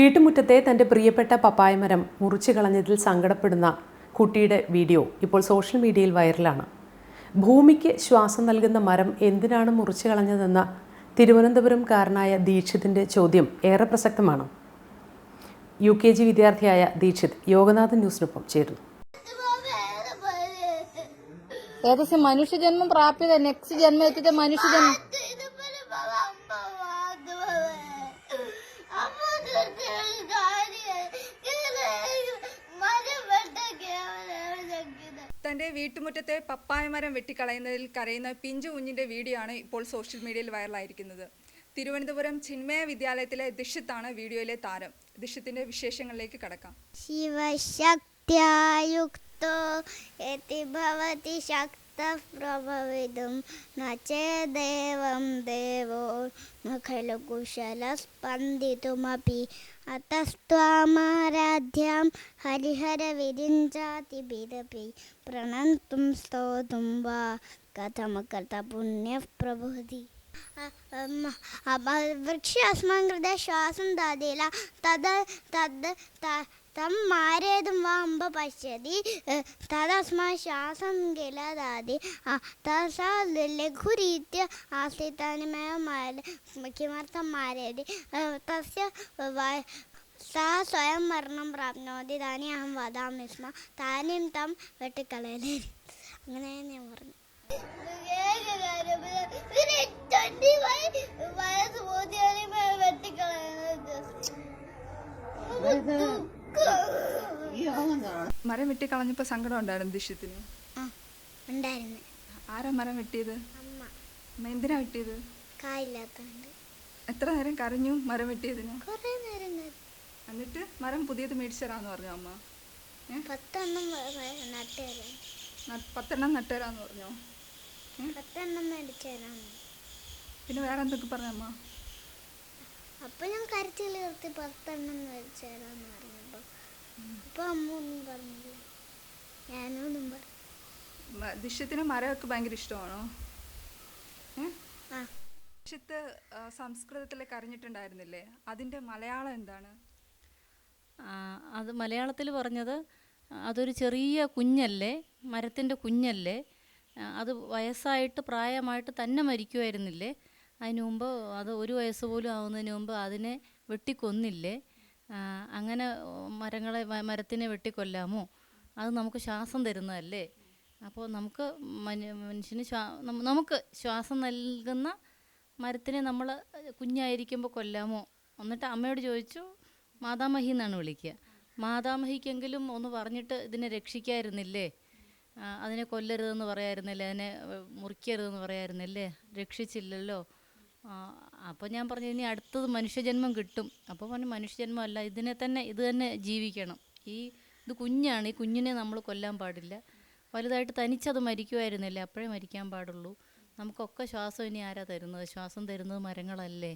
വീട്ടുമുറ്റത്തെ തന്റെ പ്രിയപ്പെട്ട പപ്പായ മരം മുറിച്ചു കളഞ്ഞതിൽ സങ്കടപ്പെടുന്ന കുട്ടിയുടെ വീഡിയോ ഇപ്പോൾ സോഷ്യൽ മീഡിയയിൽ വൈറലാണ്. ഭൂമിക്ക് ശ്വാസം നൽകുന്ന മരം എന്തിനാണ് മുറിച്ചു കളഞ്ഞതെന്ന തിരുവനന്തപുരംകാരനായ ദീക്ഷിതിന്റെ ചോദ്യം ഏറെ പ്രസക്തമാണ്. യു കെ ജി വിദ്യാർത്ഥിയായ ദീക്ഷിത് യോഗനാഥൻ ന്യൂസിനൊപ്പം ചേരുന്നു. ഏകദേശം മനുഷ്യജന്മം പ്രാപ്യത നെക്സ്റ്റ് ജന്മം മനുഷ്യ മനുഷ്യജന്മം. തന്റെ വീട്ടുമുറ്റത്തെ പപ്പായ മരം വെട്ടിക്കളയുന്നതിൽ കരയുന്ന പിഞ്ചു കുഞ്ഞിന്റെ വീഡിയോ ആണ് ഇപ്പോൾ സോഷ്യൽ മീഡിയയിൽ വൈറലായിരിക്കുന്നത്. തിരുവനന്തപുരം ചിന്മയ വിദ്യാലയത്തിലെ ദിഷത്താണ് വീഡിയോയിലെ താരം. ദിഷിത്തിന്റെ വിശേഷങ്ങളിലേക്ക് കടക്കാം. ശിവശക്തിയുക്തോ ശക്തി भवति शक्तः प्रभवितुं न चेदेवं देवो न खलु कुशलः स्पन्दितुमपि अतस्त्वामाराध्यां हरिहरविरिञ्चातिभिरपि प्रणन्तुं स्तोतुं वा कथं कृतपुण्यः प्रभुति वृक्ष अस्माकं कृते श्वासं ददिल तद् तद् തമ്മാരേതും വാമ്പ പശ്യതി തദസ്മാ ശ്വാസം കിലതാതി തസാ ലഘുരീത്യ ആശ്രിതാനിമയമായ കിമർത്ഥം മാരേതി തസ്യ സ സ്വയം മരണം പ്രാപ്നോതി താനെ അഹം വദാമി സ്മ. താനെയും തം വെട്ടിക്കളയലേ. അങ്ങനെ ഞാൻ പറഞ്ഞു. വയസ്സ് പോത്തിയാലും വെട്ടി കളഞ്ഞപ്പോൾ സങ്കടം ഉണ്ടായിരുന്നു ദിഷ്യത്തിന് ഉണ്ടായിരുന്നു. ആരാ മരം വെട്ടിയത്? അമ്മ. എന്തിനാ വെട്ടിയത്? കായില്ലാത്തോണ്ട് എത്ര നേരം കരഞ്ഞു മരം വെട്ടിയതിന്? കുറേ നേരം എന്നിട്ട് മരം പുതിയത് മേടിച്ചരാന്ന് പറഞ്ഞു അമ്മ? പത്തെണ്ണം നട്ടുതരാം. പത്തെണ്ണം നട്ടുതരാന്ന് പറഞ്ഞോ? പത്തെണ്ണം പിന്നെ വേറെ എന്തൊക്കെ പറഞ്ഞു അമ്മ? അപ്പൊ ഞാൻ കരച്ചിൽ നിർത്തി പത്തെണ്ണം മേടിച്ചു തരാന്ന് പറഞ്ഞപ്പോ അപ്പൊ അമ്മ ഒന്നും പറഞ്ഞില്ല? ഞാനും ഒന്നും പറഞ്ഞു ദിഷ്യത്തിന് മരമൊക്കെ ഭയങ്കര ഇഷ്ടമാണോ? ദിഷ്യത്ത് ആ, സംസ്കൃതത്തിൽ കരഞ്ഞിട്ടുണ്ടായിരുന്നില്ലേ? അതിന്റെ മലയാളം എന്താണ്? അത് മലയാളത്തിൽ പറഞ്ഞത് അതൊരു ചെറിയ കുഞ്ഞല്ലേ മരത്തിന്റെ കുഞ്ഞല്ലേ അത് വയസ്സായിട്ട് പ്രായമായിട്ട് തന്നെ മരിക്കുമായിരുന്നില്ലേ അതിനു മുമ്പ് അത് ഒരു വയസ്സ് പോലും ആവുന്നതിന് മുമ്പ് അതിനെ വെട്ടിക്കൊന്നില്ലേ അങ്ങനെ മരങ്ങളെ മരത്തിനെ വെട്ടിക്കൊല്ലാമോ? അത് നമുക്ക് ശ്വാസം തരുന്നതല്ലേ? അപ്പോൾ നമുക്ക് മനു- മനുഷ്യന് നമുക്ക് ശ്വാസം നൽകുന്ന മരത്തിനെ നമ്മൾ കുഞ്ഞായിരിക്കുമ്പോൾ കൊല്ലാമോ? എന്നിട്ട് അമ്മയോട് ചോദിച്ചു മാതാമഹി എന്നാണ് വിളിക്കുക. മാതാമഹിക്കെങ്കിലും ഒന്ന് പറഞ്ഞിട്ട് ഇതിനെ രക്ഷിക്കായിരുന്നില്ലേ? അതിനെ കൊല്ലരുതെന്ന് പറയായിരുന്നില്ലേ? അതിനെ മുറിക്കരുതെന്ന് പറയായിരുന്നില്ലേ? രക്ഷിച്ചില്ലല്ലോ? അപ്പോൾ ഞാൻ പറഞ്ഞു ഇനി അടുത്തത് മനുഷ്യജന്മം കിട്ടും. അപ്പോൾ പറഞ്ഞു മനുഷ്യജന്മം അല്ല ഇതിനെ തന്നെ ഇത് തന്നെ ജീവിക്കണം. ഈ ഇത് കുഞ്ഞാണ് ഈ കുഞ്ഞിനെ നമ്മൾ കൊല്ലാൻ പാടില്ല. വലുതായിട്ട് തനിച്ചത് മരിക്കുമായിരുന്നില്ലേ അപ്പോഴേ മരിക്കാൻ പാടുള്ളൂ. നമുക്കൊക്കെ ശ്വാസം ഇനി ആരാ തരുന്നത്? ശ്വാസം തരുന്നത് മരങ്ങളല്ലേ?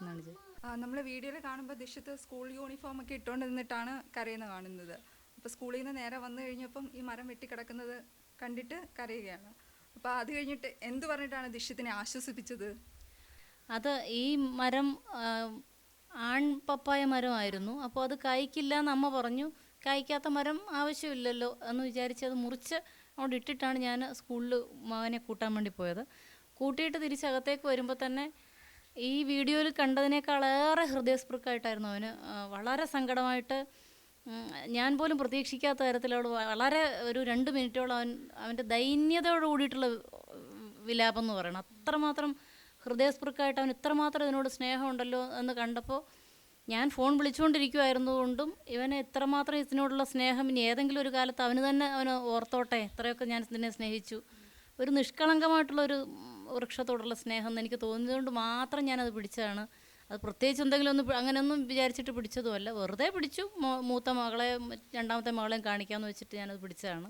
എന്നാണ് നമ്മൾ വീഡിയോയിൽ കാണുമ്പോൾ ദിശത്ത് സ്കൂൾ യൂണിഫോം ഒക്കെ ഇട്ടുകൊണ്ട് നിന്നിട്ടാണ് കരയുന്ന കാണുന്നത്. അപ്പോൾ സ്കൂളിൽ നിന്ന് നേരെ വന്നു കഴിഞ്ഞപ്പം ഈ മരം വെട്ടിക്കിടക്കുന്നത് കണ്ടിട്ട് കരയുകയാണ്. അപ്പോൾ അത് കഴിഞ്ഞിട്ട് എന്ത് പറഞ്ഞിട്ടാണ് ദിശത്തിനെ ആശ്വസിപ്പിച്ചത്? അത് ഈ മരം ആൺ പപ്പായ മരമായിരുന്നു. അപ്പോൾ അത് കായ്ക്കില്ല എന്ന് അമ്മ പറഞ്ഞു കായ്ക്കാത്ത മരം ആവശ്യമില്ലല്ലോ എന്ന് വിചാരിച്ച് അത് മുറിച്ച് അവിടെ ഇട്ടിട്ടാണ് ഞാൻ സ്കൂളിൽ മകനെ കൂട്ടാൻ വേണ്ടി പോയത്. കൂട്ടിയിട്ട് തിരിച്ചകത്തേക്ക് വരുമ്പോൾ തന്നെ ഈ വീഡിയോയിൽ കണ്ടതിനേക്കാളേറെ ഹൃദയസ്പൃക്കായിട്ടായിരുന്നു അവന്. വളരെ സങ്കടമായിട്ട് ഞാൻ പോലും പ്രതീക്ഷിക്കാത്ത തരത്തിൽ തരത്തിലോട് വളരെ ഒരു രണ്ട് മിനിറ്റോളം അവൻ അവന്റെ ദൈന്യതയോട് കൂടിയിട്ടുള്ള വിലാപം എന്ന് പറയണം. അത്രമാത്രം ഹൃദയസ്പൃക്കായിട്ട് അവൻ ഇത്രമാത്രം ഇതിനോട് സ്നേഹമുണ്ടല്ലോ എന്ന് കണ്ടപ്പോൾ ഞാൻ ഫോൺ വിളിച്ചുകൊണ്ടിരിക്കുമായിരുന്നതുകൊണ്ടും ഇവന് ഇത്രമാത്രം ഇതിനോടുള്ള സ്നേഹം ഇനി ഏതെങ്കിലും ഒരു കാലത്ത് അവന് തന്നെ അവന് ഓർത്തോട്ടെ? ഇത്രയൊക്കെ ഞാൻ ഇതിനെ സ്നേഹിച്ചു. ഒരു നിഷ്കളങ്കമായിട്ടുള്ള ഒരു വൃക്ഷത്തോടുള്ള സ്നേഹം എന്ന് എനിക്ക് തോന്നിയതുകൊണ്ട് മാത്രം ഞാനത് പിടിച്ചതാണ്. അത് പ്രത്യേകിച്ച് എന്തെങ്കിലും ഒന്ന് അങ്ങനെയൊന്നും വിചാരിച്ചിട്ട് പിടിച്ചതുമല്ല. വെറുതെ പിടിച്ചു. മൂത്ത മകളെ രണ്ടാമത്തെ മകളെയും കാണിക്കാമെന്ന് വെച്ചിട്ട് ഞാനത് പിടിച്ചതാണ്.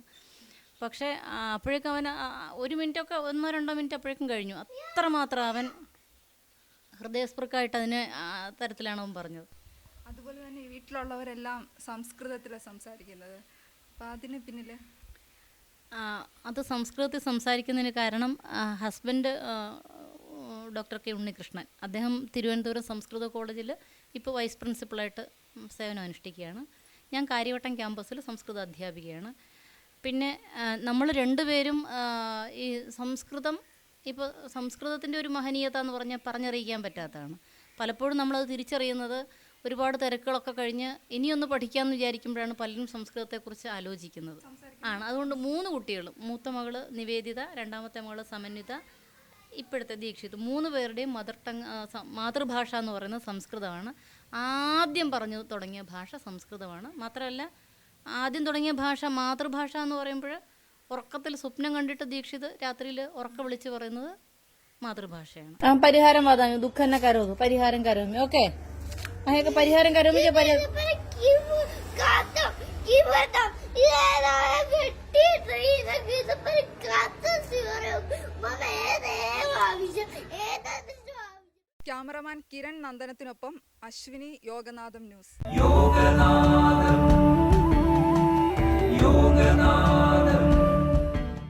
പക്ഷേ അപ്പോഴേക്കും അവൻ ഒരു മിനിറ്റൊക്കെ ഒന്നോ രണ്ടോ മിനിറ്റ് അപ്പോഴേക്കും കഴിഞ്ഞു. അത്രമാത്രം അവൻ ഹൃദയസ്പൃക്കായിട്ട് അതിനെ തരത്തിലാണ് അവൻ പറഞ്ഞത്. അതുപോലെ തന്നെ വീട്ടിലുള്ളവരെല്ലാം സംസ്കൃതത്തിലാണ് സംസാരിക്കുന്നത്. അപ്പോൾ അതിന് പിന്നിൽ അത് സംസ്കൃതത്തിൽ സംസാരിക്കുന്നതിന് കാരണം ഹസ്ബൻഡ് ഡോക്ടർ കെ ഉണ്ണികൃഷ്ണൻ. അദ്ദേഹം തിരുവനന്തപുരം സംസ്കൃത കോളേജിൽ ഇപ്പോൾ വൈസ് പ്രിൻസിപ്പളായിട്ട് സേവനം അനുഷ്ഠിക്കുകയാണ്. ഞാൻ കാര്യവട്ടം ക്യാമ്പസിൽ സംസ്കൃത അധ്യാപികയാണ്. പിന്നെ നമ്മൾ രണ്ടുപേരും ഈ സംസ്കൃതം ഇപ്പോൾ സംസ്കൃതത്തിന്റെ ഒരു മഹനീയത എന്ന് പറഞ്ഞാൽ പറഞ്ഞറിയിക്കാൻ പറ്റാത്തതാണ്. പലപ്പോഴും നമ്മളത് തിരിച്ചറിയുന്നത് ഒരുപാട് തിരക്കുകളൊക്കെ കഴിഞ്ഞ് ഇനിയൊന്ന് പഠിക്കാമെന്ന് വിചാരിക്കുമ്പോഴാണ് പലരും സംസ്കൃതത്തെക്കുറിച്ച് ആലോചിക്കുന്നത്. ആണ്. അതുകൊണ്ട് മൂന്ന് കുട്ടികളും മൂത്ത മകൾ നിവേദിത രണ്ടാമത്തെ മകൾ സമന്വിത ഇപ്പോഴത്തെ ദീക്ഷിത്. മൂന്ന് പേരുടെയും മദർ ടങ് മാതൃഭാഷ എന്ന് പറയുന്നത് സംസ്കൃതമാണ്. ആദ്യം പറഞ്ഞു തുടങ്ങിയ ഭാഷ സംസ്കൃതമാണ്. മാത്രമല്ല ആദ്യം തുടങ്ങിയ ഭാഷ മാതൃഭാഷ എന്ന് പറയുമ്പോൾ ഉറക്കത്തിൽ സ്വപ്നം കണ്ടിട്ട് ദീക്ഷിത് രാത്രിയിൽ ഉറക്കം വിളിച്ച് പറയുന്നത് മാതൃഭാഷയാണ്. പരിഹാരം വാദാമി ദുഃഖം കരോമി പരിഹാരം കരോമി ഓക്കെ? അയാൾക്ക് പരിഹാരം കരോമി cameraman Kiran നന്ദനത്തിനൊപ്പം Ashwini Yoganatham news. Yoganatham junge Nacht.